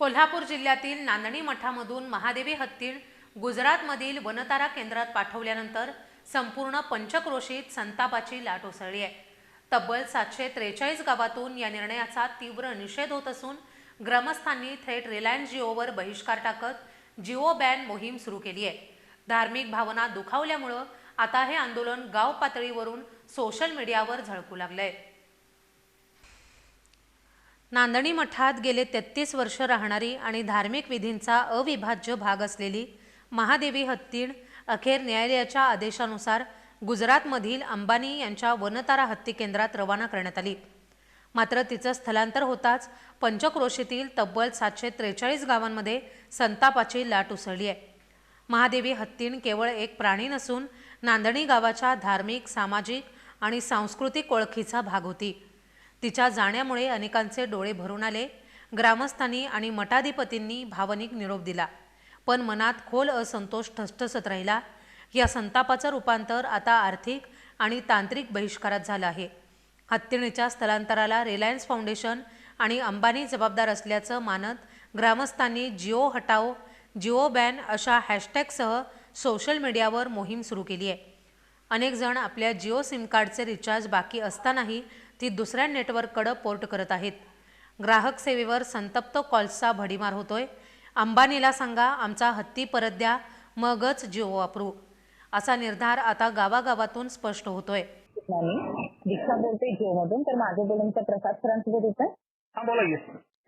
कोल्हापूर जिल्ह्यातील नांदणी मठामधून महादेवी हत्तीण गुजरातमधील वनतारा केंद्रात पाठवल्यानंतर संपूर्ण पंचक्रोशीत संतापाची लाट उसळली आहे. तब्बल सातशे त्रेचाळीस गावातून या निर्णयाचा तीव्र निषेध होत असून ग्रामस्थांनी थेट रिलायन्स जिओवर बहिष्कार टाकत जिओ बॅन मोहीम सुरू केली आहे. धार्मिक भावना दुखावल्यामुळं आता हे आंदोलन गाव पातळीवरून सोशल मीडियावर झळकू लागलंय. नांदणी मठात गेले तेहतीस वर्ष राहणारी आणि धार्मिक विधींचा अविभाज्य भाग असलेली महादेवी हत्तीण अखेर न्यायालयाच्या आदेशानुसार गुजरातमधील अंबानी यांच्या वनतारा हत्ती केंद्रात रवाना करण्यात आली. मात्र तिचं स्थलांतर होताच पंचक्रोशीतील तब्बल सातशे त्रेचाळीस गावांमध्ये संतापाची लाट उसळली आहे. महादेवी हत्तीण केवळ एक प्राणी नसून नांदणी गावाच्या धार्मिक सामाजिक आणि सांस्कृतिक ओळखीचा भाग होती. तिच्या जाण्यामुळे अनेकांचे डोळे भरून आले. ग्रामस्थांनी आणि मठाधिपतींनी भावनिक निरोप दिला. पण मनात खोल असंतोष ठसठसत राहिला. या संतापाचं रूपांतर आता आर्थिक आणि तांत्रिक बहिष्कारात झालं आहे. हत्तीणीच्या स्थलांतराला रिलायन्स फाउंडेशन आणि अंबानी जबाबदार असल्याचं मानत ग्रामस्थांनी जिओ हटाओ जिओ बॅन अशा हॅशटॅगसह सोशल मीडियावर मोहीम सुरू केली आहे. अनेक जण आपल्या जिओ सिम कार्डचे रिचार्ज बाकी असतानाही ती दुसऱ्या नेटवर्ककडं पोर्ट करत आहेत. ग्राहक सेवेवर संतप्त कॉल्सचा भडीमार होतोय. अंबानीला सांगा आमचा हत्ती परत द्या मगच जिओ वापरू. असा निर्धार आता गावागावातून स्पष्ट होतोय. मी दीक्षा बोलते जिओ मधून तर माझं बोलणं प्रसाद सरांसोबत होतं हा बोला की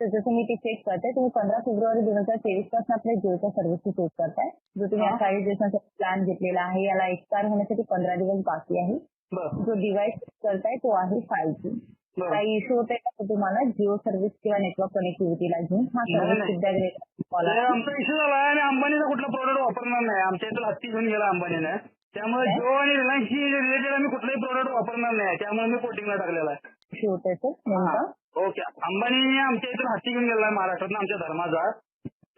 तर जसं मी ती चेक करते तुम्ही पंधरा फेब्रुवारी दोन हजार तेवीसपासून आपल्या जिओच्या सर्व्हिसची चेक करताय. जो तुम्ही. अठ्ठावीस दिवसाचा प्लॅन घेतलेला आहे याला एक्सपायर होण्यासाठी पंधरा दिवस बाकी आहे. जो डिव्हाइस करताय तो आहे फाईव्ह जी काही इश्यू होते का तुम्हाला जिओ सर्व्हिस किंवा नेटवर्क कनेक्टिव्हिटीला घेऊन? हा सर्व्हिस. सुद्धा आमचा इश्यू झाला आहे आणि अंबानीचा कुठला प्रोडक्ट वापरणार नाही. आमच्या इथं हत्ती घेऊन गेला अंबानीने. त्यामुळे? जिओ आणि रिलायन्सशी रिलेटेड आम्ही कुठलाही प्रोडक्ट वापरणार नाही. त्यामुळे मी कोटिंगला टाकलेला आहे. इश्यू होते सर नेमकं? ओके. अंबानी आमच्या इथून हत्ती घेऊन गेला महाराष्ट्रात आमच्या धर्माचा.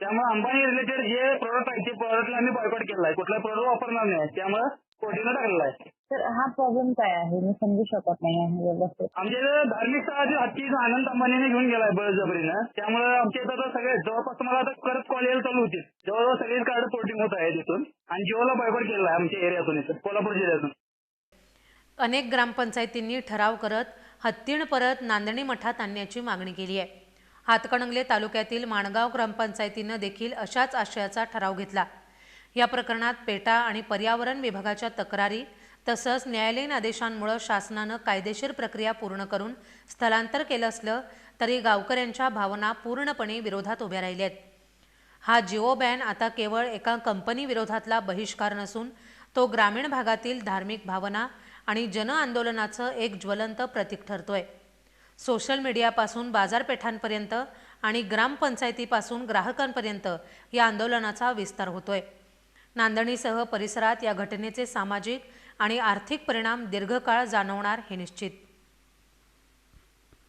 त्यामुळे अंबानी रिलेटेड जे प्रोडक्ट आहे ते प्रोडक्टला आम्ही बॉयकॉट केला आहे. कुठलाही प्रोडक्ट वापरणार नाही. त्यामुळे कोटिंगला टाकलेला आहे. तर हा प्रॉब्लेम काय आहे? मी समजू शकत नाही आहे व्यवस्थित. आमच्या इथं धार्मिक स्थळातील हत्ती आनंद अंबानीने घेऊन गेलाय बळजबरीनं त्यामुळे आमच्या इथं आता सगळे जवळपास तुम्हाला आता करत कॉल यायला चालू होतील. जवळजवळ सगळीच कार्ड पोर्टिंग होत आहे तिथून आणि जिओला बायकॉट केलेला आहे आमच्या एरियातून इथं कोल्हापूर जिल्ह्यातून. अनेक ग्रामपंचायतींनी ठराव करत हत्तीण परत नांदणी मठात आणण्याची मागणी केली आहे. हातकणंगले तालुक्यातील माणगाव ग्रामपंचायतीनं देखील अशाच आशयाचा ठराव घेतला. या प्रकरणात पेटा आणि पर्यावरण विभागाच्या तक्रारी तसंच न्यायालयीन आदेशांमुळं शासनानं कायदेशीर प्रक्रिया पूर्ण करून स्थलांतर केलं असलं तरी गावकऱ्यांच्या भावना पूर्णपणे विरोधात उभ्या राहिल्या आहेत. हा जिओ बॅन आता केवळ एका कंपनी विरोधातला बहिष्कार नसून तो ग्रामीण भागातील धार्मिक भावना आणि जनआंदोलनाचं एक ज्वलंत प्रतीक ठरतोय. सोशल मीडियापासून बाजारपेठांपर्यंत आणि ग्रामपंचायतीपासून ग्राहकांपर्यंत या आंदोलनाचा विस्तार होतोय. नांदणीसह परिसरात या घटनेचे सामाजिक आणि आर्थिक परिणाम दीर्घकाळ जाणवणार हे निश्चित.